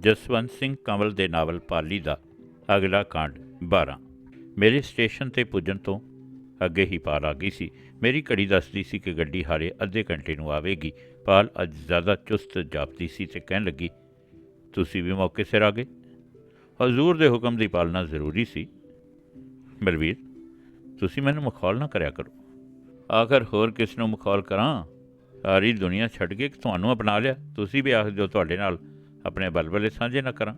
ਜਸਵੰਤ ਸਿੰਘ ਕੰਵਲ ਦੇ ਨਾਵਲ ਪਾਲੀ ਦਾ ਅਗਲਾ ਕਾਂਡ 12 ਮੇਰੇ ਸਟੇਸ਼ਨ ਤੇ ਪੁੱਜਣ ਤੋਂ ਅੱਗੇ ਹੀ ਪਾਲ ਆ ਗਈ ਸੀ। ਮੇਰੀ ਘੜੀ ਦੱਸਦੀ ਸੀ ਕਿ ਗੱਡੀ ਹਾਲੇ ਅੱਧੇ ਘੰਟੇ ਨੂੰ ਆਵੇਗੀ। ਪਾਲ ਅੱਜ ਜ਼ਿਆਦਾ ਚੁਸਤ ਜਾਪਦੀ ਸੀ ਤੇ ਕਹਿਣ ਲੱਗੀ, ਤੁਸੀਂ ਵੀ ਮੌਕੇ ਸਿਰ ਆ ਗਏ? ਹਜ਼ੂਰ ਦੇ ਹੁਕਮ ਦੀ ਪਾਲਣਾ ਜ਼ਰੂਰੀ ਸੀ। ਬਲਵੀਰ, ਤੁਸੀਂ ਮੈਨੂੰ ਮਖੌਲ ਨਾ ਕਰਿਆ ਕਰੋ। ਆਖਰ ਹੋਰ ਕਿਸ ਨੂੰ ਮਖੌਲ ਕਰਾਂ? ਸਾਰੀ ਦੁਨੀਆ ਛੱਡ ਕੇ ਤੁਹਾਨੂੰ ਅਪਣਾ ਲਿਆ। ਤੁਸੀਂ ਵੀ ਆਖ ਦਿਓ ਤੁਹਾਡੇ ਨਾਲ ਆਪਣੇ ਬਲਬਲੇ ਸਾਂਝੇ ਨਾ ਕਰਾਂ।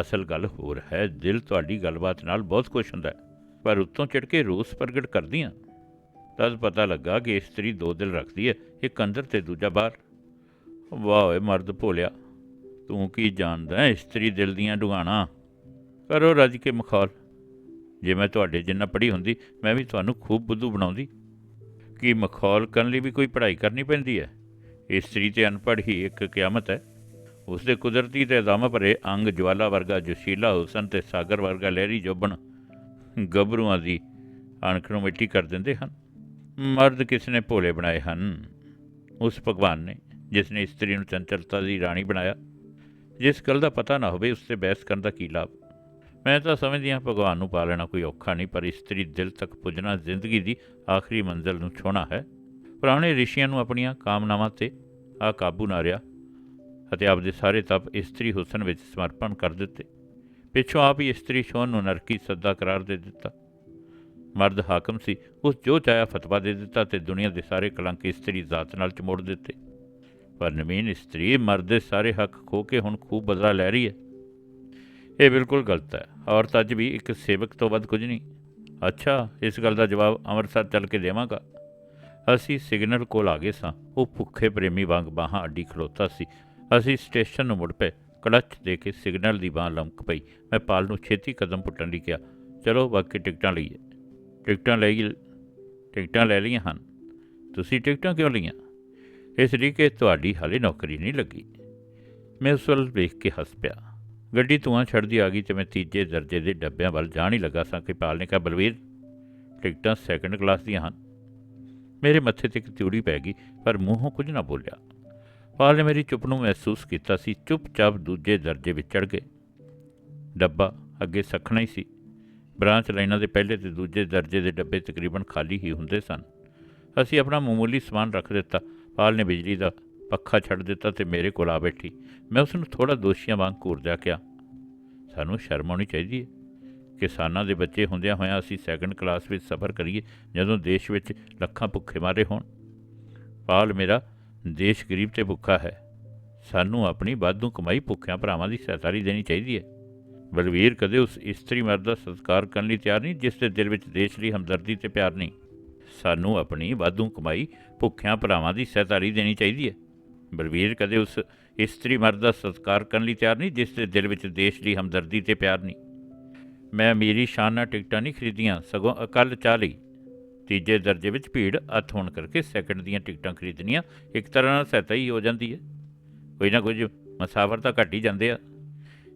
ਅਸਲ ਗੱਲ ਹੋਰ ਹੈ, ਦਿਲ ਤੁਹਾਡੀ ਗੱਲਬਾਤ ਨਾਲ ਬਹੁਤ ਖੁਸ਼ ਹੁੰਦਾ ਪਰ ਉੱਤੋਂ ਚੜ ਕੇ ਰੋਸ ਪ੍ਰਗਟ ਕਰਦੀਆਂ। ਤਦ ਪਤਾ ਲੱਗਾ ਕਿ ਇਸਤਰੀ ਦੋ ਦਿਲ ਰੱਖਦੀ ਹੈ, ਇੱਕ ਅੰਦਰ ਤੇ ਦੂਜਾ ਬਾਹਰ। ਵਾਹ ਓਏ ਮਰਦ ਭੋਲਿਆ, ਤੂੰ ਕੀ ਜਾਣਦਾ ਇਸਤਰੀ ਦਿਲ ਦੀਆਂ ਡੁਗਾਣਾ ਕਰੋ ਰੱਜ ਕੇ ਮਖੌਲ। ਜੇ ਮੈਂ ਤੁਹਾਡੇ ਜਿੰਨਾ ਪੜ੍ਹੀ ਹੁੰਦੀ, ਮੈਂ ਵੀ ਤੁਹਾਨੂੰ ਖੂਬ ਬੁੱਧੂ ਬਣਾਉਂਦੀ। ਕਿ ਮਖੌਲ ਕਰਨ ਲਈ ਵੀ ਕੋਈ ਪੜ੍ਹਾਈ ਕਰਨੀ ਪੈਂਦੀ ਹੈ? ਇਸਤਰੀ ਤੇ ਅਨਪੜ੍ਹ ਹੀ ਇੱਕ ਕਿਆਮਤ ਹੈ। ਉਸ ਦੇ ਕੁਦਰਤੀ ਤੇ ਦਮ ਭਰੇ ਅੰਗ ਜਵਾਲਾ ਵਰਗਾ ਜੋਸ਼ੀਲਾ ਹੁਸਨ ਤੇ ਸਾਗਰ ਵਰਗਾ ਲਹਿਰੀ ਜੋਬਨ ਗੱਭਰੂਆਂ ਦੀ ਅਣਖ ਨੂੰ ਮਿੱਟੀ ਕਰ ਦਿੰਦੇ ਹਨ। ਮਰਦ ਕਿਸ ਨੇ ਭੋਲੇ ਬਣਾਏ ਹਨ? ਉਸ ਭਗਵਾਨ ਨੇ ਜਿਸ ਨੇ ਇਸਤਰੀ ਨੂੰ ਚੰਚਲਤਾ ਦੀ ਰਾਣੀ ਬਣਾਇਆ। ਜਿਸ ਗੱਲ ਦਾ ਪਤਾ ਨਾ ਹੋਵੇ ਉਸ ਤੇ ਬਹਿਸ ਕਰਨ ਦਾ ਕੀ ਲਾਭ? ਮੈਂ ਤਾਂ ਸਮਝਦੀ ਹਾਂ ਭਗਵਾਨ ਨੂੰ ਪਾ ਲੈਣਾ ਕੋਈ ਔਖਾ ਨਹੀਂ, ਪਰ ਇਸਤਰੀ ਦਿਲ ਤੱਕ ਪੁੱਜਣਾ ਜ਼ਿੰਦਗੀ ਦੀ ਆਖਰੀ ਮੰਜ਼ਲ ਨੂੰ ਛੋਣਾ ਹੈ। ਪੁਰਾਣੇ ਰਿਸ਼ੀਆਂ ਨੂੰ ਆਪਣੀਆਂ ਕਾਮਨਾਵਾਂ ਤੇ ਆ ਕਾਬੂ ਨਾ ਰਿਹਾ ਅਤੇ ਆਪਦੇ ਸਾਰੇ ਤਪ ਇਸਤਰੀ ਹੁਸਨ ਵਿੱਚ ਸਮਰਪਣ ਕਰ ਦਿੱਤੇ। ਪਿੱਛੋਂ ਆਪ ਹੀ ਇਸਤਰੀ ਸ਼ੋਨ ਨੂੰ ਨਰਕੀ ਸੱਦਾ ਕਰਾਰ ਦੇ ਦਿੱਤਾ। ਮਰਦ ਹਾਕਮ ਸੀ, ਉਸ ਜੋ ਚਾਹਿਆ ਫਤਵਾ ਦੇ ਦਿੱਤਾ ਤੇ ਦੁਨੀਆ ਦੇ ਸਾਰੇ ਕਲੰਕ ਇਸਤਰੀ ਜ਼ਾਤ ਨਾਲ ਚਮੋੜ ਦਿੱਤੇ। ਪਰ ਨਵੀਨ ਇਸਤਰੀ ਮਰਦ ਦੇ ਸਾਰੇ ਹੱਕ ਖੋ ਕੇ ਹੁਣ ਖੂਬ ਬਦਲਾ ਲੈ ਰਹੀ ਹੈ। ਇਹ ਬਿਲਕੁਲ ਗਲਤ ਹੈ। ਔਰਤ ਅੱਜ ਵੀ ਇੱਕ ਸੇਵਕ ਤੋਂ ਵੱਧ ਕੁਝ ਨਹੀਂ। ਅੱਛਾ, ਇਸ ਗੱਲ ਦਾ ਜਵਾਬ ਅੰਮ੍ਰਿਤਸਰ ਚੱਲ ਕੇ ਦੇਵਾਂਗਾ। ਅਸੀਂ ਸਿਗਨਲ ਕੋਲ ਆ ਗਏ ਸਾਂ। ਉਹ ਭੁੱਖੇ ਪ੍ਰੇਮੀ ਵਾਂਗ ਬਾਹਾਂ ਅੱਡੀ ਖਲੋਤਾ ਸੀ। ਅਸੀਂ ਸਟੇਸ਼ਨ ਨੂੰ ਮੁੜ ਪਏ। ਕਲੱਚ ਦੇ ਕੇ ਸਿਗਨਲ ਦੀ ਬਾਹ ਲੰਮਕ ਪਈ। ਮੈਂ ਪਾਲ ਨੂੰ ਛੇਤੀ ਕਦਮ ਪੁੱਟਣ ਲਈ ਕਿਹਾ, ਚਲੋ ਬਾਕੀ ਟਿਕਟਾਂ ਲਈਏ। ਟਿਕਟਾਂ ਲੈ ਗਈ ਟਿਕਟਾਂ ਲੈ ਲਈਆਂ ਹਨ। ਤੁਸੀਂ ਟਿਕਟਾਂ ਕਿਉਂ ਲਈਆਂ? ਇਸ ਲਈ ਕਿ ਤੁਹਾਡੀ ਹਾਲੇ ਨੌਕਰੀ ਨਹੀਂ ਲੱਗੀ। ਮੈਂ ਉਸ ਵੱਲ ਵੇਖ ਕੇ ਹੱਸ ਪਿਆ। ਗੱਡੀ ਧੂਆਂ ਛੱਡਦੀ ਆ ਗਈ ਤੇ ਮੈਂ ਤੀਜੇ ਦਰਜੇ ਦੇ ਡੱਬਿਆਂ ਵੱਲ ਜਾਣ ਹੀ ਲੱਗਾ ਸਾਂ ਕਿ ਪਾਲ ਨੇ ਕਿਹਾ, ਬਲਵੀਰ, ਟਿਕਟਾਂ ਸੈਕੰਡ ਕਲਾਸ ਦੀਆਂ ਹਨ। ਮੇਰੇ ਮੱਥੇ ਤੇ ਇੱਕ ਤਿਉੜੀ ਪੈ ਗਈ, ਪਰ ਮੂੰਹੋਂ ਕੁਝ ਨਾ ਬੋਲਿਆ। ਪਾਲ ਨੇ ਮੇਰੀ ਚੁੱਪ ਨੂੰ ਮਹਿਸੂਸ ਕੀਤਾ ਸੀ, ਚੁੱਪਚਾਪ ਦੂਜੇ ਦਰਜੇ ਵਿੱਚ ਚੜ ਗਏ। ਡੱਬਾ ਅੱਗੇ ਸਖਣਾ ਹੀ ਸੀ। ਬ੍ਰਾਂਚ ਲਾਈਨਾਂ ਦੇ ਪਹਿਲੇ ਤੇ ਦੂਜੇ ਦਰਜੇ ਦੇ ਡੱਬੇ ਤਕਰੀਬਨ ਖਾਲੀ ਹੀ ਹੁੰਦੇ ਸਨ। ਅਸੀਂ ਆਪਣਾ ਮਾਮੂਲੀ ਸਮਾਨ ਰੱਖ ਦਿੱਤਾ। ਪਾਲ ਨੇ ਬਿਜਲੀ ਦਾ ਪੱਖਾ ਛੱਡ ਦਿੱਤਾ ਤੇ ਮੇਰੇ ਕੋਲ ਆ ਬੈਠੀ। ਮੈਂ ਉਸ ਨੂੰ ਥੋੜਾ ਦੋਸ਼ੀਆਂ ਵਾਂਗ ਘੂਰਦਿਆ ਕਿਹਾ, ਸਾਨੂੰ ਸ਼ਰਮ ਆਉਣੀ ਚਾਹੀਦੀ ਹੈ ਕਿਸਾਨਾਂ ਦੇ ਬੱਚੇ ਹੁੰਦਿਆਂ ਹੋਇਆਂ ਅਸੀਂ ਸੈਕੰਡ ਕਲਾਸ ਵਿੱਚ ਸਫ਼ਰ ਕਰੀਏ ਜਦੋਂ ਦੇਸ਼ ਵਿੱਚ ਲੱਖਾਂ ਭੁੱਖੇ ਮਾਰੇ ਹੋਣ। ਪਾਲ ਮੇਰਾ ਦੇਸ਼ ਗਰੀਬ ਤੇ ਭੁੱਖਾ ਹੈ। ਸਾਨੂੰ ਆਪਣੀ ਵਾਧੂ ਕਮਾਈ ਭੁੱਖਿਆਂ ਭਰਾਵਾਂ ਦੀ ਸਹਾਇਤਾਰੀ ਦੇਣੀ ਚਾਹੀਦੀ ਹੈ। ਬਲਵੀਰ ਕਦੇ ਉਸ ਇਸਤਰੀ ਮਰਦ ਦਾ ਸਤਿਕਾਰ ਕਰਨ ਲਈ ਤਿਆਰ ਨਹੀਂ, ਜਿਸ ਦੇ ਦਿਲ ਵਿੱਚ ਦੇਸ਼ ਲਈ ਹਮਦਰਦੀ ਤੇ ਪਿਆਰ ਨਹੀਂ। ਸਾਨੂੰ ਆਪਣੀ ਵਾਧੂ ਕਮਾਈ ਭੁੱਖਿਆਂ ਭਰਾਵਾਂ ਦੀ ਸਹਾਇਤਾਰੀ ਦੇਣੀ ਚਾਹੀਦੀ ਹੈ। ਬਲਵੀਰ ਕਦੇ ਉਸ ਇਸਤਰੀ ਮਰਦ ਦਾ ਸਤਿਕਾਰ ਕਰਨ ਲਈ ਤਿਆਰ ਨਹੀਂ, ਜਿਸ ਦੇ ਦਿਲ ਵਿੱਚ ਦੇਸ਼ ਲਈ ਹਮਦਰਦੀ ਤੇ ਪਿਆਰ ਨਹੀਂ। ਮੈਂ ਮੇਰੀ ਸ਼ਾਨ ਨਾਲ ਟਿਕਟਾਂ ਨਹੀਂ ਖਰੀਦੀਆਂ, ਸਗੋਂ ਅਕਲ ਚਾਹ ਲਈ। ਤੀਜੇ ਦਰਜੇ ਵਿੱਚ ਭੀੜ ਅੱਤ ਹੋਣ ਕਰਕੇ ਸੈਕਿੰਡ ਦੀਆਂ ਟਿਕਟਾਂ ਖਰੀਦਣੀਆਂ ਇੱਕ ਤਰ੍ਹਾਂ ਨਾਲ ਸਹਾਇਤਾ ਹੀ ਹੋ ਜਾਂਦੀ ਹੈ। ਕੋਈ ਨਾ ਕੁਝ ਮਸਾਫਰ ਤਾਂ ਘੱਟ ਹੀ ਜਾਂਦੇ ਆ।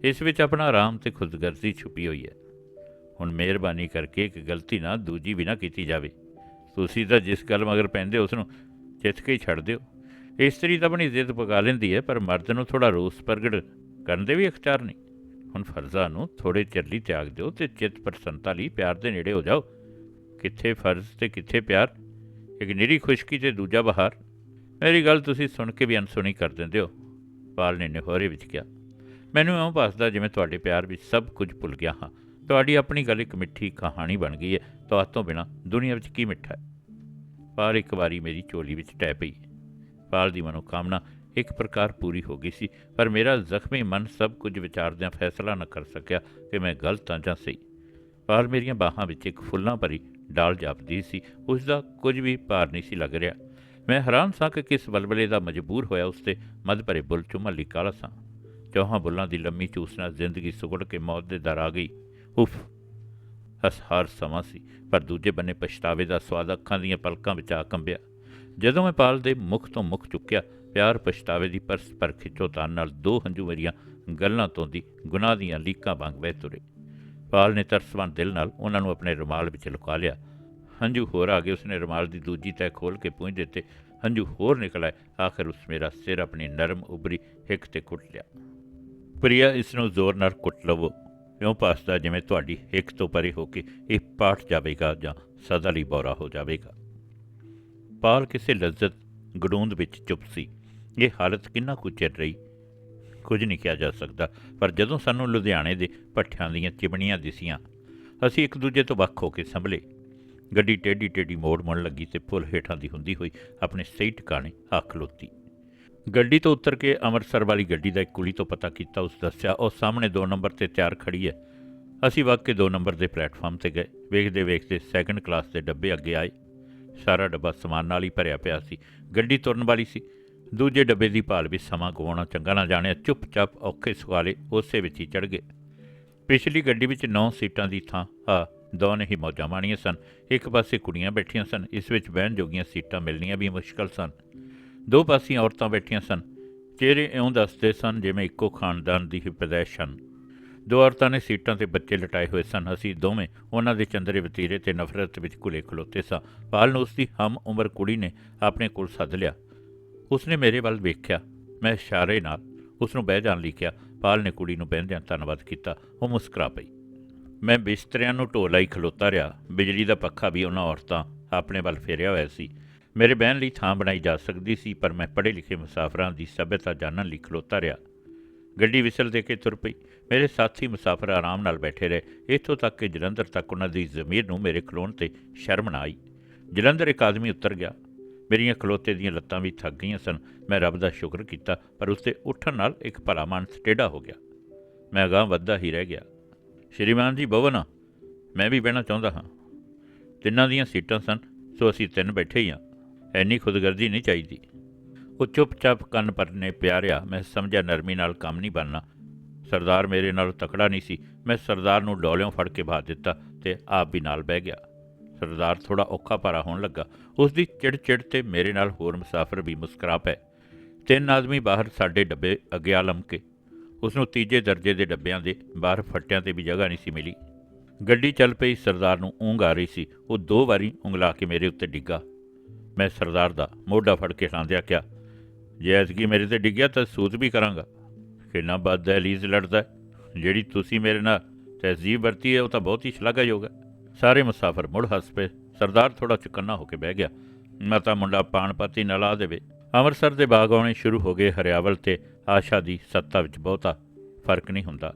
ਇਸ ਵਿੱਚ ਆਪਣਾ ਆਰਾਮ ਤੇ ਖੁਦਗਰਜ਼ੀ ਛੁਪੀ ਹੋਈ ਹੈ। ਹੁਣ ਮਿਹਰਬਾਨੀ ਕਰਕੇ ਇੱਕ ਗਲਤੀ ਨਾ ਦੂਜੀ ਵੀ ਨਾ ਕੀਤੀ ਜਾਵੇ। ਤੁਸੀਂ ਤਾਂ ਜਿਸ ਗੱਲ ਮਗਰ ਪੈਂਦੇ ਉਸ ਨੂੰ ਚਿੱਤ ਕੇ ਹੀ ਛੱਡ ਦਿਓ। ਇਸਤਰੀ ਤਾਂ ਆਪਣੀ ਜ਼ਿੱਦ ਪਕਾ ਲੈਂਦੀ ਹੈ, ਪਰ ਮਰਦ ਨੂੰ ਥੋੜਾ ਰੋਸ ਪ੍ਰਗਟ ਕਰਨ ਦੇ ਵੀ ਅਖਤਿਆਰ ਨਹੀਂ। ਹੁਣ ਫਰਜ਼ਾਂ ਨੂੰ ਥੋੜੇ ਚਿਰ ਲਈ ਤਿਆਗ ਦਿਓ ਤੇ ਚਿੱਤ ਪ੍ਰਸੰਨਤਾ ਲਈ ਪਿਆਰ ਦੇ ਨੇੜੇ ਹੋ ਜਾਓ। ਕਿੱਥੇ ਫਰਜ਼ ਤੇ ਕਿੱਥੇ ਪਿਆਰ, ਇੱਕ ਨਿਰੀ ਖੁਸ਼ਕੀ ਤੇ ਦੂਜਾ ਬਹਾਰ। ਮੇਰੀ ਗੱਲ ਤੁਸੀਂ ਸੁਣ ਕੇ ਵੀ ਅਨਸੁਣੀ ਕਰ ਦਿੰਦੇ ਹੋ। ਪਾਲ ਨੇ ਨਿਹੋਰੇ ਵਿੱਚ ਕਿਹਾ, ਮੈਨੂੰ ਇਉਂ ਭਾਸਦਾ ਜਿਵੇਂ ਤੁਹਾਡੇ ਪਿਆਰ ਵਿੱਚ ਸਭ ਕੁਝ ਭੁੱਲ ਗਿਆ ਹਾਂ। ਤੁਹਾਡੀ ਆਪਣੀ ਗੱਲ ਇੱਕ ਮਿੱਠੀ ਕਹਾਣੀ ਬਣ ਗਈ ਹੈ। ਤਾਂ ਤੋਂ ਬਿਨਾ ਦੁਨੀਆ ਵਿੱਚ ਕੀ ਮਿੱਠਾ ਹੈ? ਪਾਲ ਇੱਕ ਵਾਰੀ ਮੇਰੀ ਝੋਲੀ ਵਿੱਚ ਟੈ ਪਈ। ਪਾਲ ਦੀ ਮਨੋਕਾਮਨਾ ਇੱਕ ਪ੍ਰਕਾਰ ਪੂਰੀ ਹੋ ਗਈ ਸੀ, ਪਰ ਮੇਰਾ ਜ਼ਖਮੀ ਮਨ ਸਭ ਕੁਝ ਵਿਚਾਰਦਿਆਂ ਫੈਸਲਾ ਨਾ ਕਰ ਸਕਿਆ ਕਿ ਮੈਂ ਗਲਤ ਹਾਂ ਜਾਂ ਸਹੀ। ਪਾਲ ਮੇਰੀਆਂ ਬਾਹਾਂ ਵਿੱਚ ਇੱਕ ਫੁੱਲਾਂ ਭਰੀ ਡਾਲ ਜਾਪਦੀ ਸੀ ਉਸ ਦਾ ਕੁਝ ਵੀ ਭਾਰ ਨਹੀਂ ਸੀ ਲੱਗ ਰਿਹਾ। ਮੈਂ ਹੈਰਾਨ ਸਾਂ ਕਿ ਕਿਸ ਬਲਬਲੇ ਦਾ ਮਜਬੂਰ ਹੋਇਆ ਉਸ ਤੇ ਮਦ ਭਰੇ ਬੁੱਲ ਚੁੰਮਣ ਲਈ ਕਾਲਾ ਸਾਂ। ਚੌਹਾਂ ਬੁੱਲਾਂ ਦੀ ਲੰਮੀ ਚੂਸ ਨਾਲ ਜ਼ਿੰਦਗੀ ਸੁਗੜ ਕੇ ਮੌਤ ਦੇ ਦਰ ਆ ਗਈ। ਉਫ, ਹਸਹਾਰ ਸਮਾਂ ਸੀ, ਪਰ ਦੂਜੇ ਬੰਨੇ ਪਛਤਾਵੇ ਦਾ ਸਵਾਦ ਅੱਖਾਂ ਦੀਆਂ ਪਲਕਾਂ ਵਿੱਚ ਆ ਕੰਬਿਆ। ਜਦੋਂ ਮੈਂ ਪਾਲ ਦੇ ਮੁਖ ਤੋਂ ਮੁਖ ਚੁੱਕਿਆ, ਪਿਆਰ ਪਛਤਾਵੇ ਦੀ ਪਰਸ ਪਰ ਖਿੱਚੋਤਾਨ ਨਾਲ ਦੋ ਹੰਝੂ ਮੇਰੀਆਂ ਗੱਲਾਂ ਤੋਂ ਦੀ ਗੁਨਾਹ ਦੀਆਂ ਲੀਕਾਂ ਵਾਂਗ ਵਹਿ ਤੁਰੇ। ਪਾਲ ਨੇ ਤਰਸਵਾਨ ਦਿਲ ਨਾਲ ਉਹਨਾਂ ਨੂੰ ਆਪਣੇ ਰੁਮਾਲ ਵਿੱਚ ਲੁਕਾ ਲਿਆ। ਹੰਝੂ ਹੋਰ ਆ ਗਏ। ਉਸਨੇ ਰੁਮਾਲ ਦੀ ਦੂਜੀ ਤਹਿ ਖੋਲ ਕੇ ਪੂੰਝ ਦਿੱਤੇ। ਹੰਝੂ ਹੋਰ ਨਿਕਲ ਆਏ। ਆਖਰ ਉਸ ਮੇਰਾ ਸਿਰ ਆਪਣੀ ਨਰਮ ਉਬਰੀ ਹਿੱਕ ਤੇ ਕੁੱਟ ਲਿਆ। ਪ੍ਰਿਆ, ਇਸ ਨੂੰ ਜ਼ੋਰ ਨਾਲ ਕੁੱਟ ਲਵੋ। ਇਉਂ ਪਾਸਦਾ ਜਿਵੇਂ ਤੁਹਾਡੀ ਹਿੱਕ ਤੋਂ ਪਰੇ ਹੋ ਕੇ ਇਹ ਪਾਟ ਜਾਵੇਗਾ ਜਾਂ ਸਦਾ ਲਈ ਬੌਰਾ ਹੋ ਜਾਵੇਗਾ। ਪਾਲ ਕਿਸੇ ਲਜ਼ਤ ਗੜੂੰਦ ਵਿੱਚ ਚੁੱਪ ਸੀ। ਇਹ ਹਾਲਤ ਕਿੰਨਾ ਕੁ ਚਿਰ ਰਹੀ? ਕੁਝ ਨਹੀਂ ਕਿਹਾ ਜਾ ਸਕਦਾ। ਪਰ ਜਦੋਂ ਸਾਨੂੰ ਲੁਧਿਆਣੇ ਦੇ ਭੱਠਿਆਂ ਦੀਆਂ ਚਿਮਣੀਆਂ ਦਿਸੀਆਂ, ਅਸੀਂ ਇੱਕ ਦੂਜੇ ਤੋਂ ਵੱਖ ਹੋ ਕੇ ਸੰਭਲੇ। ਗੱਡੀ ਟੇਢੀ ਟੇਢੀ ਮੋੜ ਮੁੜ ਲੱਗੀ ਤੇ ਪੁਲ ਹੇਠਾਂ ਦੀ ਹੁੰਦੀ ਹੋਈ ਆਪਣੇ ਸਹੀ ਟਿਕਾਣੇ ਆ ਖਲੋਤੀ। ਗੱਡੀ ਤੋਂ ਉਤਰ ਕੇ ਅੰਮ੍ਰਿਤਸਰ ਵਾਲੀ ਗੱਡੀ ਦਾ ਇੱਕ ਕੁਲੀ ਤੋਂ ਪਤਾ ਕੀਤਾ, ਉਸ ਦੱਸਿਆ, ਉਹ ਸਾਹਮਣੇ 2 ਨੰਬਰ ਤੇ ਤਿਆਰ ਖੜੀ ਹੈ। ਅਸੀਂ ਵਗ ਕੇ 2 ਨੰਬਰ ਦੇ ਪਲੇਟਫਾਰਮ ਤੇ ਗਏ। ਵੇਖਦੇ ਵੇਖਦੇ ਸੈਕੰਡ ਕਲਾਸ ਦੇ ਡੱਬੇ ਅੱਗੇ ਆਏ। ਸਾਰਾ ਡੱਬਾ ਸਮਾਨ ਨਾਲ ਹੀ ਭਰਿਆ ਪਿਆ ਸੀ। ਗੱਡੀ ਤੁਰਨ ਵਾਲੀ ਸੀ। ਦੂਜੇ ਡੱਬੇ ਦੀ ਭਾਲ ਵਿੱਚ ਸਮਾਂ ਗਵਾਉਣਾ ਚੰਗਾ ਨਾ ਜਾਣਿਆ, ਚੁੱਪਚਾਪ ਔਖੇ ਸੁਆਲੇ ਉਸੇ ਵਿੱਚ ਹੀ ਚੜ ਗਏ। ਪਿਛਲੀ ਗੱਡੀ ਵਿੱਚ 9 ਸੀਟਾਂ ਦੀ ਥਾਂ ਆ ਦੋਨੇ ਹੀ ਮੌਜਾਂ ਮਾਣੀਆਂ ਸਨ। ਇੱਕ ਪਾਸੇ ਕੁੜੀਆਂ ਬੈਠੀਆਂ ਸਨ, ਇਸ ਵਿੱਚ ਬਹਿਣ ਜੋਗੀਆਂ ਸੀਟਾਂ ਮਿਲਣੀਆਂ ਵੀ ਮੁਸ਼ਕਲ ਸਨ। ਦੋ ਪਾਸੇ ਔਰਤਾਂ ਬੈਠੀਆਂ ਸਨ, ਚਿਹਰੇ ਇਉਂ ਦੱਸਦੇ ਸਨ ਜਿਵੇਂ ਇੱਕੋ ਖਾਨਦਾਨ ਦੀ ਹੀ ਪੈਦਾਇਸ਼ ਹਨ। ਦੋ ਔਰਤਾਂ ਨੇ ਸੀਟਾਂ ਤੇ ਬੱਚੇ ਲਟਾਏ ਹੋਏ ਸਨ। ਅਸੀਂ ਦੋਵੇਂ ਉਹਨਾਂ ਦੇ ਚੰਦਰੇ ਵਤੀਰੇ ਤੇ ਨਫ਼ਰਤ ਵਿੱਚ ਘੁਲੇ ਖਲੋਤੇ ਸਾਂ। ਪਾਲ ਨੂੰ ਉਸ ਦੀ ਹਮ ਉਮਰ ਕੁੜੀ ਨੇ ਆਪਣੇ ਕੋਲ ਸੱਦ ਲਿਆ। ਉਸਨੇ ਮੇਰੇ ਵੱਲ ਵੇਖਿਆ। ਮੈਂ ਇਸ਼ਾਰੇ ਨਾਲ ਉਸ ਨੂੰ ਬਹਿ ਜਾਣ ਲਈ ਕਿਹਾ। ਪਾਲ ਨੇ ਕੁੜੀ ਨੂੰ ਬਹਿੰਦਿਆਂ ਧੰਨਵਾਦ ਕੀਤਾ। ਉਹ ਮੁਸਕਰਾ ਪਈ। ਮੈਂ ਬਿਸਤਰਿਆਂ ਨੂੰ ਢੋਲਾ ਹੀ ਖਲੋਤਾ ਰਿਹਾ। ਬਿਜਲੀ ਦਾ ਪੱਖਾ ਵੀ ਉਹਨਾਂ ਔਰਤਾਂ ਆਪਣੇ ਵੱਲ ਫੇਰਿਆ ਹੋਇਆ ਸੀ। ਮੇਰੇ ਬਹਿਣ ਲਈ ਥਾਂ ਬਣਾਈ ਜਾ ਸਕਦੀ ਸੀ, ਪਰ ਮੈਂ ਪੜ੍ਹੇ ਲਿਖੇ ਮੁਸਾਫਰਾਂ ਦੀ ਸਭਿਅਤਾ ਜਾਣਨ ਲਈ ਖਲੋਤਾ ਰਿਹਾ। ਗੱਡੀ ਵਿਸਲ ਦੇ ਕੇ ਤੁਰ ਪਈ। ਮੇਰੇ ਸਾਥੀ ਮੁਸਾਫਰ ਆਰਾਮ ਨਾਲ ਬੈਠੇ ਰਹੇ। ਇੱਥੋਂ ਤੱਕ ਕਿ ਜਲੰਧਰ ਤੱਕ ਉਹਨਾਂ ਦੀ ਜ਼ਮੀਰ ਨੂੰ ਮੇਰੇ ਖਲੋਣ ਤੇ ਸ਼ਰਮ ਨਾ ਆਈ। ਜਲੰਧਰ ਇੱਕ ਆਦਮੀ ਉਤਰ ਗਿਆ। ਮੇਰੀਆਂ ਖਲੋਤੇ ਦੀਆਂ ਲੱਤਾਂ ਵੀ ਥੱਕ ਗਈਆਂ ਸਨ। ਮੈਂ ਰੱਬ ਦਾ ਸ਼ੁਕਰ ਕੀਤਾ, ਪਰ ਉਸਦੇ ਉੱਠਣ ਨਾਲ ਇੱਕ ਭਲਾ ਮਾਨਸ ਟੇਢਾ ਹੋ ਗਿਆ। ਮੈਂ ਅਗਾਂਹ ਵੱਧਦਾ ਹੀ ਰਹਿ ਗਿਆ। ਸ਼੍ਰੀਮਾਨ ਜੀ ਭਵਨ ਮੈਂ ਵੀ ਬਹਿਣਾ ਚਾਹੁੰਦਾ ਹਾਂ। ਤਿੰਨਾਂ ਦੀਆਂ ਸੀਟਾਂ ਸਨ, ਸੋ ਅਸੀਂ ਤਿੰਨ ਬੈਠੇ ਹੀ ਹਾਂ। ਐਨੀ ਖੁਦਗਰਜ਼ੀ ਨਹੀਂ ਚਾਹੀਦੀ ਉਹ ਚੁੱਪਚਾਪ ਕੰਨ ਪਰਨੇ ਪਿਆਰਿਆ ਮੈਂ ਸਮਝਿਆ, ਨਰਮੀ ਨਾਲ ਕੰਮ ਨਹੀਂ ਬਣਨਾ। ਸਰਦਾਰ ਮੇਰੇ ਨਾਲ ਤਕੜਾ ਨਹੀਂ ਸੀ। ਮੈਂ ਸਰਦਾਰ ਨੂੰ ਡੋਲਿਓਂ ਫੜ ਕੇ ਬਾਹ ਦਿੱਤਾ ਤੇ ਆਪ ਵੀ ਨਾਲ ਬਹਿ ਗਿਆ। ਸਰਦਾਰ ਥੋੜਾ ਔਖਾ ਭਾਰਾ ਹੋਣ ਲੱਗਾ। ਉਸ ਦੀ ਚਿੜਚਿੜ ਤੇ ਮੇਰੇ ਨਾਲ ਹੋਰ ਮੁਸਾਫਰ ਵੀ ਮੁਸਕਰਾ ਪਏ। ਤਿੰਨ ਆਦਮੀ ਬਾਹਰ ਸਾਡੇ ਡੱਬੇ ਅੱਗੇ ਆ ਲੰਮਕੇ। ਉਸ ਨੂੰ ਤੀਜੇ ਦਰਜੇ ਦੇ ਡੱਬਿਆਂ ਦੇ ਬਾਹਰ ਫੱਟਿਆਂ ਤੇ ਵੀ ਜਗ੍ਹਾ ਨਹੀਂ ਸੀ ਮਿਲੀ। ਗੱਡੀ ਚੱਲ ਪਈ, ਸਰਦਾਰ ਨੂੰ ਉਂਘ ਆ ਰਹੀ ਸੀ। ਉਹ ਦੋ ਵਾਰੀ ਉਂਗਲਾ ਕੇ ਮੇਰੇ ਉੱਤੇ ਡਿੱਗਾ। ਮੈਂ ਸਰਦਾਰ ਦਾ ਮੋਢਾ ਫੜ ਕੇ ਲਾਂਦਿਆ ਕਿਹਾ, ਜੇ ਐਤਕੀ ਮੇਰੇ ਤੇ ਡਿੱਗਿਆ ਤਾਂ ਸੂਤ ਵੀ ਕਰਾਂਗਾ। ਕਿੰਨਾ ਬਦ ਦਹਲੀਜ਼ ਲੜਦਾ ਜਿਹੜੀ ਤੁਸੀਂ ਮੇਰੇ ਨਾਲ ਤਹਿਜ਼ੀਬ ਵਰਤੀ ਹੈ, ਉਹ ਤਾਂ ਬਹੁਤ ਹੀ ਸ਼ਲਾਘਾਯੋਗ ਹੈ। ਸਾਰੇ ਮੁਸਾਫਰ ਮੁੜ ਹੱਸ ਪਏ ਸਰਦਾਰ ਥੋੜਾ ਚੁਕੰਨਾ ਹੋ ਕੇ ਬਹਿ ਗਿਆ। ਮੈਂ ਤਾਂ ਮੁੰਡਾ ਪਾਣ ਨਾਲ ਆ ਦੇਵੇ। ਅੰਮ੍ਰਿਤਸਰ ਦੇ ਬਾਗ ਆਉਣੇ ਸ਼ੁਰੂ ਹੋ ਗਏ। ਹਰਿਆਵਲ ਤੇ ਆਸ਼ਾ ਦੀ ਸੱਤਾ ਵਿੱਚ ਬਹੁਤਾ ਫ਼ਰਕ ਨਹੀਂ ਹੁੰਦਾ।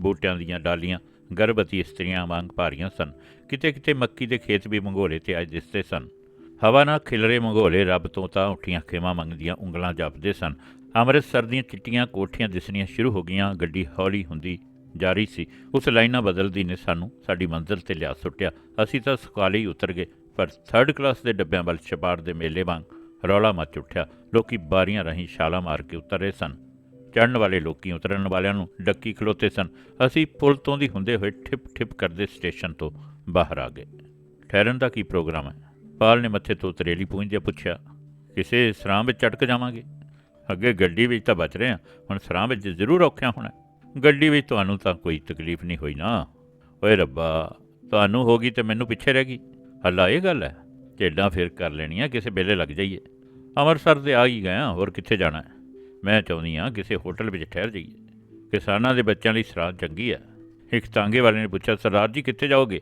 ਬੂਟਿਆਂ ਦੀਆਂ ਡਾਲੀਆਂ, ਗਰਭਵਤੀ ਇਸਤਰੀਆਂ ਵਾਂਗ ਭਾਰੀਆਂ ਸਨ। ਕਿਤੇ ਕਿਤੇ ਮੱਕੀ ਦੇ ਖੇਤ ਵੀ ਮੰਗੋਲੇ ਤੇ ਅੱਜ ਦਿਸਦੇ ਸਨ। ਹਵਾ ਨਾਲ ਖਿਲਰੇ ਮੰਗੋਲੇ ਰੱਬ ਤੋਂ ਤਾਂ ਉੱਠੀਆਂ ਖੇਮਾਂ ਮੰਗਦੀਆਂ ਉਂਗਲਾਂ ਜਾਪਦੇ ਸਨ। ਅੰਮ੍ਰਿਤਸਰ ਦੀਆਂ ਚਿੱਟੀਆਂ ਕੋਠੀਆਂ ਦਿਸਣੀਆਂ ਸ਼ੁਰੂ ਹੋ ਗਈਆਂ। ਗੱਡੀ ਹੌਲੀ ਹੁੰਦੀ ਜਾਰੀ ਸੀ। ਉਸ ਲਾਈਨਾਂ ਬਦਲਦੀ ਨੇ ਸਾਨੂੰ ਸਾਡੀ ਮੰਜ਼ਿਲ ਤੇ ਲਿਆ ਸੁੱਟਿਆ। ਅਸੀਂ ਤਾਂ ਸੁਕਾਲੇ ਹੀ ਉਤਰ ਗਏ, ਪਰ ਥਰਡ ਕਲਾਸ ਦੇ ਡੱਬਿਆਂ ਵੱਲ ਛਪਾੜ ਦੇ ਮੇਲੇ ਵਾਂਗ ਰੌਲਾ ਮਚ ਉੱਠਿਆ। ਲੋਕੀ ਬਾਰੀਆਂ ਰਾਹੀਂ ਛਾਲਾਂ ਮਾਰ ਕੇ ਉਤਰ ਰਹੇ ਸਨ। ਚੜਨ ਵਾਲੇ ਲੋਕੀ ਉਤਰਨ ਵਾਲਿਆਂ ਨੂੰ ਡੱਕੀ ਖਲੋਤੇ ਸਨ। ਅਸੀਂ ਪੁਲ ਤੋਂ ਦੀ ਹੁੰਦੇ ਹੋਏ ਠਿਪ ਠਿਪ ਕਰਦੇ ਸਟੇਸ਼ਨ ਤੋਂ ਬਾਹਰ ਆ ਗਏ। ਠਹਿਰਨ ਦਾ ਕੀ ਪ੍ਰੋਗਰਾਮ ਹੈ? ਪਾਲ ਨੇ ਮੱਥੇ ਤੋਂ ਤਰੇਲੀ ਪੂੰਝਦੇ ਪੁੱਛਿਆ, ਕਿਸੇ ਸਰਾਂ ਵਿੱਚ ਚਟਕ ਜਾਵਾਂਗੇ? ਅੱਗੇ ਗੱਡੀ ਵਿੱਚ ਤਾਂ ਬਚ ਰਹੇ ਹਾਂ। ਹੁਣ ਸਰਾਂ ਵਿੱਚ ਜ਼ਰੂਰ ਔਖਿਆ ਹੋਣਾ ਗੱਡੀ ਵਿੱਚ ਤੁਹਾਨੂੰ ਤਾਂ ਕੋਈ ਤਕਲੀਫ ਨਹੀਂ ਹੋਈ ਨਾ। ਓਏ ਰੱਬਾ, ਤੁਹਾਨੂੰ ਹੋ ਗਈ ਤੇ ਮੈਨੂੰ ਪਿੱਛੇ ਰਹਿ ਗਈ। ਹੱਲਾ, ਇਹ ਗੱਲ ਹੈ ਢੇਡਾਂ ਫੇਰ ਕਰ ਲੈਣੀਆਂ, ਕਿਸੇ ਵੇਲੇ ਲੱਗ ਜਾਈਏ। ਅੰਮ੍ਰਿਤਸਰ 'ਤੇ ਆ ਹੀ ਗਏ ਹਾਂ, ਹੋਰ ਕਿੱਥੇ ਜਾਣਾ ਹੈ? ਮੈਂ ਚਾਹੁੰਦੀ ਹਾਂ ਕਿਸੇ ਹੋਟਲ ਵਿੱਚ ਠਹਿਰ ਜਾਈਏ। ਕਿਸਾਨਾਂ ਦੇ ਬੱਚਿਆਂ ਲਈ ਸਰਾਂ ਚੰਗੀ ਆ ਇੱਕ ਤਾਂਗੇ ਵਾਲੇ ਨੇ ਪੁੱਛਿਆ, ਸਰਦਾਰ ਜੀ, ਕਿੱਥੇ ਜਾਓਗੇ?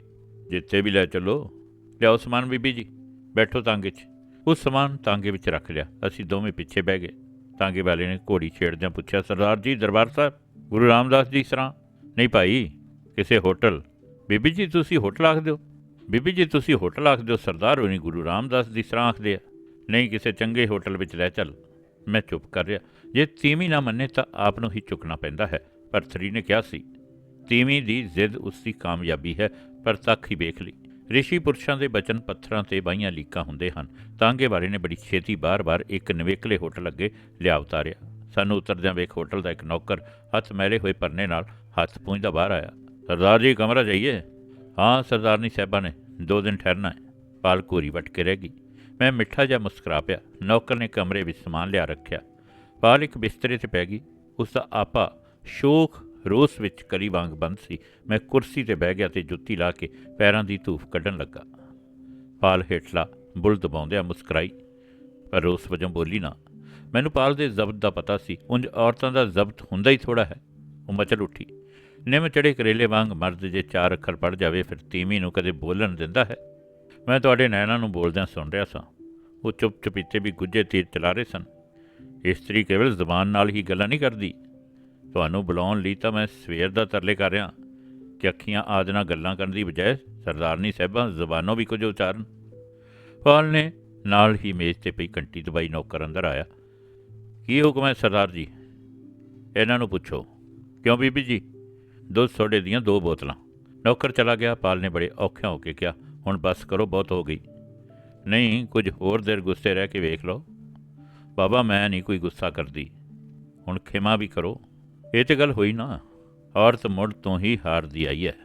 ਜਿੱਥੇ ਵੀ ਲੈ ਚੱਲੋ। ਲਿਆਓ ਸਮਾਨ ਬੀਬੀ ਜੀ, ਬੈਠੋ ਤਾਂਗੇ 'ਚ। ਉਹ ਸਮਾਨ ਤਾਂਗੇ ਵਿੱਚ ਰੱਖ ਲਿਆ। ਅਸੀਂ ਦੋਵੇਂ ਪਿੱਛੇ ਬਹਿ ਗਏ। ਤਾਂਗੇ ਵਾਲੇ ਨੇ ਘੋੜੀ ਛੇੜਦਿਆਂ ਪੁੱਛਿਆ, ਸਰਦਾਰ ਜੀ, ਦਰਬਾਰ ਸਾਹਿਬ ਗੁਰੂ ਰਾਮਦਾਸ ਜੀ ਸਰਾਂ ਨਹੀਂ ਭਾਈ, ਕਿਸੇ ਹੋਟਲ, ਬੀਬੀ ਜੀ ਤੁਸੀਂ ਹੋਟਲ ਆਖ ਦਿਓ ਬੀਬੀ ਜੀ ਤੁਸੀਂ ਹੋਟਲ ਆਖ ਦਿਓ ਸਰਦਾਰ ਹੋਣੀ ਗੁਰੂ ਰਾਮਦਾਸ ਦੀ ਸਰਾਂ ਆਖਦੇ ਆ। ਨਹੀਂ, ਕਿਸੇ ਚੰਗੇ ਹੋਟਲ ਵਿੱਚ ਲੈ ਚੱਲ, ਮੈਂ ਚੁੱਪ ਕਰ ਰਿਹਾ। ਜੇ ਤੀਵੀਂ ਨਾ ਮੰਨੇ ਤਾਂ ਆਪ ਨੂੰ ਹੀ ਚੁੱਕਣਾ ਪੈਂਦਾ ਹੈ। ਪਰ ਥਰੀ ਨੇ ਕਿਹਾ ਸੀ। ਤੀਵੀਂ ਦੀ ਜ਼ਿੱਦ ਉਸ ਦੀ ਕਾਮਯਾਬੀ ਹੈ, ਪਰ ਤੱਕ ਹੀ ਵੇਖ ਲਈ। ਰਿਸ਼ੀ ਪੁਰਸ਼ਾਂ ਦੇ ਬਚਨ ਪੱਥਰਾਂ ਤੇ ਬਾਈਆਂ ਲੀਕਾਂ ਹੁੰਦੇ ਹਨ। ਤਾਂਗੇ ਵਾਲੇ ਨੇ ਬੜੀ ਛੇਤੀ ਬਾਰ-ਬਾਰ ਇੱਕ ਨਵੇਕਲੇ ਹੋਟਲ ਅੱਗੇ ਲਿਆ ਉਤਾਰਿਆ। ਸਾਨੂੰ ਉਤਰਦਿਆਂ ਵੇਖ ਹੋਟਲ ਦਾ ਇੱਕ ਨੌਕਰ ਹੱਥ ਮੈਲੇ ਹੋਏ ਪਰਨੇ ਨਾਲ ਹੱਥ ਪੂੰਝਦਾ ਬਾਹਰ ਆਇਆ। ਸਰਦਾਰ ਜੀ, ਕਮਰਾ ਚਾਹੀਏ ਹਾਂ, ਸਰਦਾਰਨੀ ਸਾਹਿਬਾ ਨੇ, ਦੋ ਦਿਨ ਠਹਿਰਨਾ ਹੈ। ਪਾਲ ਕੋਰੀ ਵਟ ਕੇ ਰਹਿ ਗਈ। ਮੈਂ ਮਿੱਠਾ ਜਿਹਾ ਮੁਸਕਰਾ ਪਿਆ। ਨੌਕਰ ਨੇ ਕਮਰੇ ਵਿੱਚ ਸਮਾਨ ਲਿਆ ਰੱਖਿਆ। ਪਾਲ ਇੱਕ ਬਿਸਤਰੇ ਤੇ ਪੈ ਗਈ। ਉਸ ਦਾ ਆਪਾ ਸ਼ੋਖ ਰੋਸ ਵਿੱਚ ਕਲੀ ਵਾਂਗ ਬੰਦ ਸੀ। ਮੈਂ ਕੁਰਸੀ ਤੇ ਬਹਿ ਗਿਆ ਤੇ ਜੁੱਤੀ ਲਾ ਕੇ ਪੈਰਾਂ ਦੀ ਧੂਫ ਕੱਢਣ ਲੱਗਾ। ਪਾਲ ਹੇਠਲਾ ਬੁੱਲ ਦਬਾਉਂਦਿਆਂ ਮੁਸਕਰਾਈ। ਪਰ ਰੋਸ ਵਜੋਂ ਬੋਲੀ ਨਾ ਮੈਨੂੰ ਪਾਲ ਦੇ ਜ਼ਬਤ ਦਾ ਪਤਾ ਸੀ। ਉਂਝ ਔਰਤਾਂ ਦਾ ਜ਼ਬਤ ਹੁੰਦਾ ਹੀ ਥੋੜਾ ਹੈ। ਉਹ ਮਚਲ ਉੱਠੀ। ਨਿੰਮ ਚੜੇ ਕਰੇਲੇ ਵਾਂਗ ਮਰਦ ਜੇ ਚਾਰ ਅੱਖਰ ਪੜ ਜਾਵੇ, ਫਿਰ ਤੀਵੀਂ ਨੂੰ ਕਦੇ ਬੋਲਣ ਦਿੰਦਾ ਹੈ। ਮੈਂ ਤੁਹਾਡੇ ਨੈਣਾਂ ਨੂੰ ਬੋਲਦਿਆਂ ਸੁਣ ਰਿਹਾ ਸਾਂ। ਉਹ ਚੁੱਪ ਚੁਪੀਤੇ ਵੀ ਗੁੱਜੇ ਤੀਰ ਚਲਾ ਰਹੇ ਸਨ। ਇਸਤਰੀ ਕੇਵਲ ਜ਼ਬਾਨ ਨਾਲ ਹੀ ਗੱਲਾਂ ਨਹੀਂ ਕਰਦੀ। ਤੁਹਾਨੂੰ ਬੁਲਾਉਣ ਲਈ ਤਾਂ ਮੈਂ ਸਵੇਰ ਦਾ ਤਰਲੇ ਕਰ ਰਿਹਾ। ਕਿ ਅੱਖੀਆਂ ਆਦ ਨਾਲ ਗੱਲਾਂ ਕਰਨ ਦੀ ਬਜਾਏ ਸਰਦਾਰਨੀ ਸਾਹਿਬਾਂ ਜ਼ਬਾਨੋਂ ਵੀ ਕੁਝ ਉਚਾਰਨ। ਪਾਲ ਨੇ ਨਾਲ ਹੀ ਮੇਜ਼ ਤੇ ਪਈ ਘੰਟੀ ਦਬਾਈ ਨੌਕਰ ਅੰਦਰ ਆਇਆ। ਕੀ ਹੁਕਮ ਹੈ ਸਰਦਾਰ ਜੀ? ਇਹਨਾਂ ਨੂੰ ਪੁੱਛੋ। ਕਿਉਂ ਬੀਬੀ ਜੀ? ਦੁੱਧ ਸੋਡੇ ਦੀਆਂ ਦੋ ਬੋਤਲਾਂ। ਨੌਕਰ ਚਲਾ ਗਿਆ, ਪਾਲ ਨੇ ਬੜੇ ਔਖਿਆਂ ਹੋ ਕੇ ਕਿਹਾ, ਹੁਣ ਬਸ ਕਰੋ, ਬਹੁਤ ਹੋ ਗਈ। ਨਹੀਂ, ਕੁਝ ਹੋਰ ਦੇਰ ਗੁੱਸੇ ਰਹਿ ਕੇ ਵੇਖ ਲਓ। ਬਾਬਾ, ਮੈਂ ਨਹੀਂ ਕੋਈ ਗੁੱਸਾ ਕਰਦੀ। ਹੁਣ ਖਿਮਾ ਵੀ ਕਰੋ। ਇਹ ਤੇ ਗੱਲ ਹੋਈ ਨਾ। ਔਰਤ ਮੁੜ ਤੋਂ ਹੀ ਹਾਰਦੀ ਆਈ ਹੈ।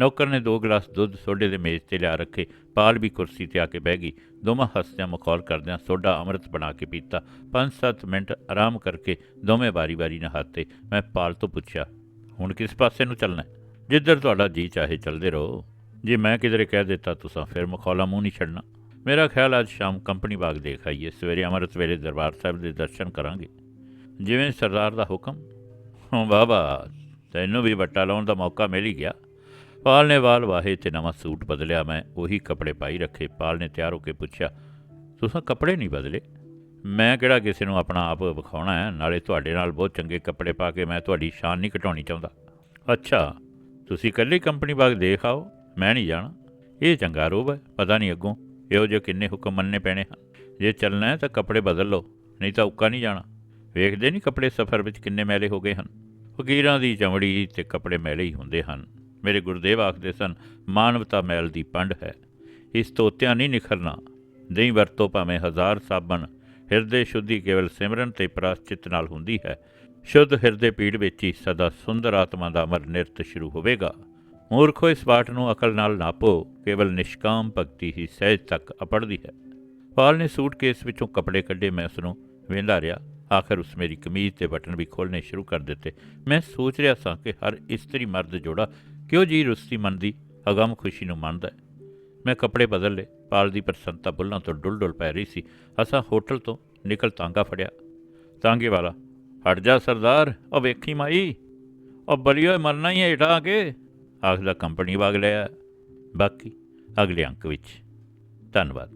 ਨੌਕਰ ਨੇ ਦੋ ਗਲਾਸ ਦੁੱਧ ਸੋਡੇ ਦੇ ਮੇਜ਼ ਤੇ ਲਿਆ ਰੱਖੇ। ਪਾਲ ਵੀ ਕੁਰਸੀ ਤੇ ਆ ਕੇ ਬਹਿ ਗਈ। ਦੋਵਾਂ ਹੱਸਦਿਆਂ ਮਖੌਲ ਕਰਦਿਆਂ ਸੋਡਾ ਅੰਮ੍ਰਿਤ ਬਣਾ ਕੇ ਪੀਤਾ। 5-7 ਮਿੰਟ ਆਰਾਮ ਕਰਕੇ ਦੋਵੇਂ ਵਾਰੀ-ਵਾਰੀ ਨਹਾਤੇ। ਮੈਂ ਪਾਲ ਤੋਂ ਪੁੱਛਿਆ, ਹੁਣ ਕਿਸ ਪਾਸੇ ਨੂੰ ਚੱਲਣਾ ਜਿੱਧਰ ਤੁਹਾਡਾ ਜੀ ਚਾਹੇ ਚੱਲਦੇ ਰਹੋ। ਜੇ ਮੈਂ ਕਿਧਰੇ ਕਹਿ ਦਿੱਤਾ ਤੁਸੀਂ ਫਿਰ ਮਖੌਲਾ ਮੂੰਹ ਨਹੀਂ ਛੱਡਣਾ। ਮੇਰਾ ਖਿਆਲ ਅੱਜ ਸ਼ਾਮ ਕੰਪਨੀ ਬਾਗ ਦੇਖ ਆਈਏ। ਸਵੇਰੇ ਅੰਮ੍ਰਿਤ ਵੇਲੇ ਦਰਬਾਰ ਸਾਹਿਬ ਦੇ ਦਰਸ਼ਨ ਕਰਾਂਗੇ। ਜਿਵੇਂ ਸਰਦਾਰ ਦਾ ਹੁਕਮ? ਹਾਂ ਬਾਬਾ ਤੈਨੂੰ ਵੀ ਵੱਟਾ ਲਾਉਣ ਦਾ ਮੌਕਾ ਮਿਲ ਹੀ ਗਿਆ। ਪਾਲ ਨੇ ਵਾਲ ਵਾਹੇ ਤੇ ਨਵਾਂ ਸੂਟ ਬਦਲਿਆ। ਮੈਂ ਉਹੀ ਕੱਪੜੇ ਪਾਈ ਰੱਖੇ। ਪਾਲ ਨੇ ਤਿਆਰ ਹੋ ਕੇ ਪੁੱਛਿਆ, ਤੁਸੀਂ ਕੱਪੜੇ ਨਹੀਂ ਬਦਲੇ? ਮੈਂ ਕਿਹੜਾ ਕਿਸੇ ਨੂੰ ਆਪਣਾ ਆਪ ਵਿਖਾਉਣਾ ਹੈ? ਨਾਲੇ ਤੁਹਾਡੇ ਨਾਲ ਬਹੁਤ ਚੰਗੇ ਕੱਪੜੇ ਪਾ ਕੇ ਮੈਂ ਤੁਹਾਡੀ ਸ਼ਾਨ ਨਹੀਂ ਘਟਾਉਣੀ ਚਾਹੁੰਦਾ। ਅੱਛਾ, ਤੁਸੀਂ ਇਕੱਲੇ ਕੰਪਨੀ ਬਾਗ ਦੇਖ ਆਓ। ਮੈਂ ਨਹੀਂ ਜਾਣਾ। ਇਹ ਚੰਗਾ ਰੋਬ ਹੈ। ਪਤਾ ਨਹੀਂ ਅੱਗੋਂ ਇਹੋ ਜਿਹੇ ਕਿੰਨੇ ਹੁਕਮ ਮੰਨਣੇ ਪੈਣੇ ਹਨ। ਜੇ ਚੱਲਣਾ ਹੈ ਤਾਂ ਕੱਪੜੇ ਬਦਲ ਲਓ, ਨਹੀਂ ਤਾਂ ਉੱਕਾ ਨਹੀਂ ਜਾਣਾ। ਵੇਖਦੇ ਨਹੀਂ ਕੱਪੜੇ ਸਫ਼ਰ ਵਿੱਚ ਕਿੰਨੇ ਮੈਲੇ ਹੋ ਗਏ ਹਨ। ਫਕੀਰਾਂ ਦੀ ਚਮੜੀ ਤੇ ਕੱਪੜੇ ਮੈਲੇ ਹੀ ਹੁੰਦੇ ਹਨ। ਮੇਰੇ ਗੁਰਦੇਵ ਆਖਦੇ ਸਨ, ਮਾਨਵਤਾ ਮੈਲ ਦੀ ਪੰਡ ਹੈ। ਇਸ ਤੋਤਿਆਂ ਨਹੀਂ ਨਿਖਰਨਾ। ਨਹੀਂ ਵਰਤੋ ਭਾਵੇਂ ਹਜ਼ਾਰ ਸਾਬਣ। ਹਿਰਦੇ ਸ਼ੁੱਧੀ ਕੇਵਲ ਸਿਮਰਨ ਤੇ ਪ੍ਰਾਸ਼ਚਿਤ ਨਾਲ ਹੁੰਦੀ ਹੈ। ਸ਼ੁੱਧ ਹਿਰਦੇ ਪੀੜ ਵਿੱਚ ਹੀ ਸਦਾ ਸੁੰਦਰ ਆਤਮਾ ਦਾ ਅਮਰ ਨਿਰਤ ਸ਼ੁਰੂ ਹੋਵੇਗਾ। ਮੂਰਖੋ, ਇਸ ਬਾਟ ਨੂੰ ਅਕਲ ਨਾਲ ਨਾਪੋ। ਕੇਵਲ ਨਿਸ਼ਕਾਮ ਭਗਤੀ ਹੀ ਸਹਿਜ ਤੱਕ ਅਪੜਦੀ ਹੈ। ਪਾਲ ਨੇ ਸੂਟਕੇਸ ਵਿੱਚੋਂ ਕੱਪੜੇ ਕੱਢੇ, ਮੈਂ ਉਸ ਨੂੰ ਵੇਂਦਾ ਰਿਹਾ। ਆਖਰ ਉਸ ਮੇਰੀ ਕਮੀਜ਼ ਤੇ ਬਟਨ ਵੀ ਖੋਲ੍ਹਣੇ ਸ਼ੁਰੂ ਕਰ ਦਿੱਤੇ। ਮੈਂ ਸੋਚ ਰਿਹਾ ਸਾਂ ਕਿ ਹਰ ਇਸਤਰੀ ਮਰਦ ਜੋੜਾ ਕਿਉਂ ਜੀ ਰੁਸਤੀ ਮੰਨਦੀ, ਅਗਮ ਖੁਸ਼ੀ ਨੂੰ ਮੰਨਦਾ ਮੈਂ ਕੱਪੜੇ ਬਦਲ ਲਏ, ਪਾਲ ਦੀ ਪ੍ਰਸੰਨਤਾ ਬੁੱਲਾਂ ਤੋਂ ਡੁੱਲ ਡੁੱਲ ਪੈ ਰਹੀ ਸੀ। ਅਸਾਂ ਹੋਟਲ ਤੋਂ ਨਿਕਲ ਤਾਂਗਾ ਫੜਿਆ। ਤਾਂਗੇ ਵਾਲਾ, ਹਟ ਜਾ ਸਰਦਾਰ, ਉਹ ਵੇਖੀ ਮਾਈ, ਉਹ ਬਲੀਓ ਮਰਨਾ ਹੀ ਹੈ ਹੇਠਾਂ ਆ ਕੇ। ਆਖਦਾ ਕੰਪਨੀ ਵਾਗ ਲਿਆ ਬਾਕੀ ਅਗਲੇ ਅੰਕ ਵਿੱਚ। ਧੰਨਵਾਦ।